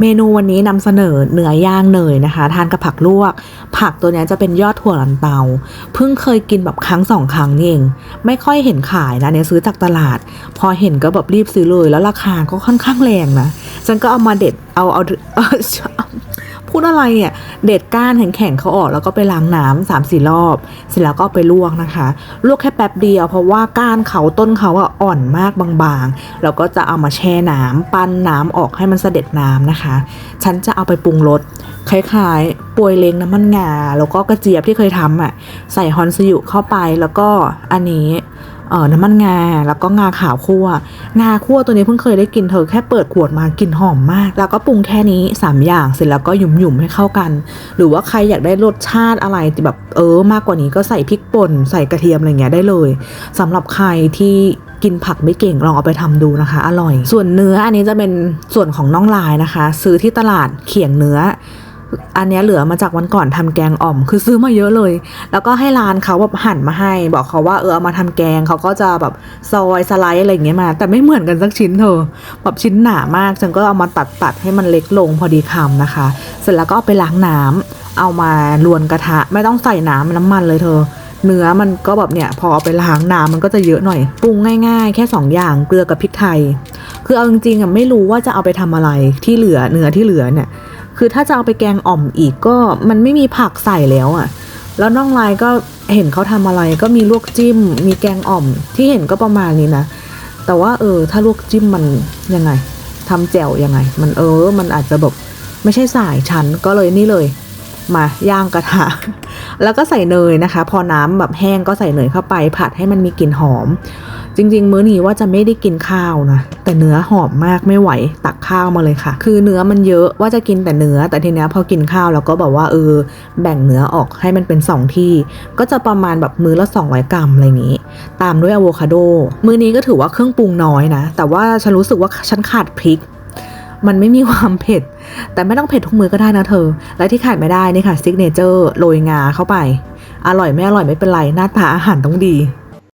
เมนูวันนี้นำเสนอเนื้อย่างเนยนะคะ ทานกับผักลวก ผักตัวนี้จะเป็นยอดถั่วลันเตา เพิ่งเคยกินแบบครั้งสองครั้งนี่เอง ไม่ค่อยเห็นขายนะเนี่ยซื้อจากตลาด พอเห็นก็แบบรีบซื้อเลย แล้วราคาก็ค่อนข้างแรงนะฉันก็เอามาเด็ดเอาเอาเอา พูดอะไรเนี่ย เด็ดก้านแข็งๆเขาออกแล้วก็ไปล้างน้ำสามสี่รอบ เสร็จแล้วก็ไปลวกนะคะ ลวกแค่แป๊บเดียวเพราะว่าก้านเขาต้นเขาอะอ่อนมากบางๆ แล้วก็จะเอามาแช่น้ำปั้นน้ำออกให้มันเสด็จน้ำนะคะ ฉันจะเอาไปปรุงรส คล้ายๆปวยเล้งน้ำมันงา แล้วก็กระเจี๊ยบที่เคยทำอะใส่ฮอนซิยุเข้าไปแล้วก็อันนี้เออน้ำมันงาแล้วก็งาขาวคั่ว งาคั่วตัวนี้เพิ่งเคยได้กินเธอแค่เปิดขวดมากลิ่นหอมมาก แล้วก็ปรุงแค่นี้ 3 อย่างเสร็จแล้วก็หยุ่มๆให้เข้ากัน หรือว่าใครอยากได้รสชาติอะไรแบบเออ มากกว่านี้ก็ใส่พริกป่นใส่กระเทียมอะไรเงี้ยได้เลยสำหรับใครที่กินผักไม่เก่งลองเอาไปทำดูนะคะ อร่อย ส่วนเนื้ออันนี้จะเป็นส่วนของน่องลายนะคะ ซื้อที่ตลาดเขียงเนื้อ อันเนี้ยเหลือมาจากวันก่อนทำแกงอ่อม คือซื้อมาเยอะเลย แล้วก็ให้ร้านเขาแบบหั่นมาให้ บอกเขาว่าเออเอามาทำแกงเขาก็จะแบบซอยสไลด์อะไรอย่างเงี้ยมา แต่ไม่เหมือนกันสักชิ้นเธอแบบชิ้นหนามากฉันก็เอามาตัดตัดให้มันเล็กลงพอดีคำนะคะ เสร็จแล้วก็เอาไปล้างน้ำเอามาลวนกระทะ ไม่ต้องใส่น้ำน้ำมันเลยเธอ เนื้อมันก็แบบเนี่ยพอเอาไปล้างน้ำมันก็จะเยอะหน่อยปรุงง่าย ๆ แค่สองอย่างเกลือกับพริกไทย คือเอาจริงๆอะไม่รู้ว่าจะเอาไปทำอะไรที่เหลือเนื้อที่เหลือเนี่ย คือถ้าจะเอาไปแกงอ่อมอีกก็มันไม่มีผักใส่แล้วอะ่ะ แล้วน้องลายก็เห็นเขาทำอะไรก็มีลวกจิ้ม มีแกงอ่อมที่เห็นก็ประมาณนี้นะ แต่ว่าเออถ้าลวกจิ้มมันยังไงทำแจ่วยังไง มันเออ มันอาจจะแบบไม่ใช่สายชั้นก็เลยนี่เลย มาย่างกระทะ แล้วก็ใส่เนยนะคะ พอน้ำแบบแห้งก็ใส่เนยเข้าไป ผัดให้มันมีกลิ่นหอม จริง ๆ มื้อนี้ว่าจะไม่ได้กินข้าวนะแต่เนื้อหอมมากไม่ไหวตักข้าวมาเลยค่ะ คือเนื้อมันเยอะว่าจะกินแต่เนื้อ แต่ทีเนี้ยพอกินข้าวแล้วก็แบบว่าเออแบ่งเนื้อออกให้มันเป็นสองที่ ก็จะประมาณแบบมื้อละ 200 กรัมอะไรอย่างนี้ ตามด้วยอะโวคาโดมื้อนี้ก็ถือว่าเครื่องปรุงน้อยนะ แต่ว่าฉันรู้สึกว่าฉันขาดพริก มันไม่มีความเผ็ด แต่ไม่ต้องเผ็ดทุกมือก็ได้นะเธอ และที่ขาดไม่ได้นี่ค่ะซิกเนเจอร์โรยงาเข้าไป อร่อยไม่อร่อยไม่เป็นไร หน้าตาอาหารต้องดี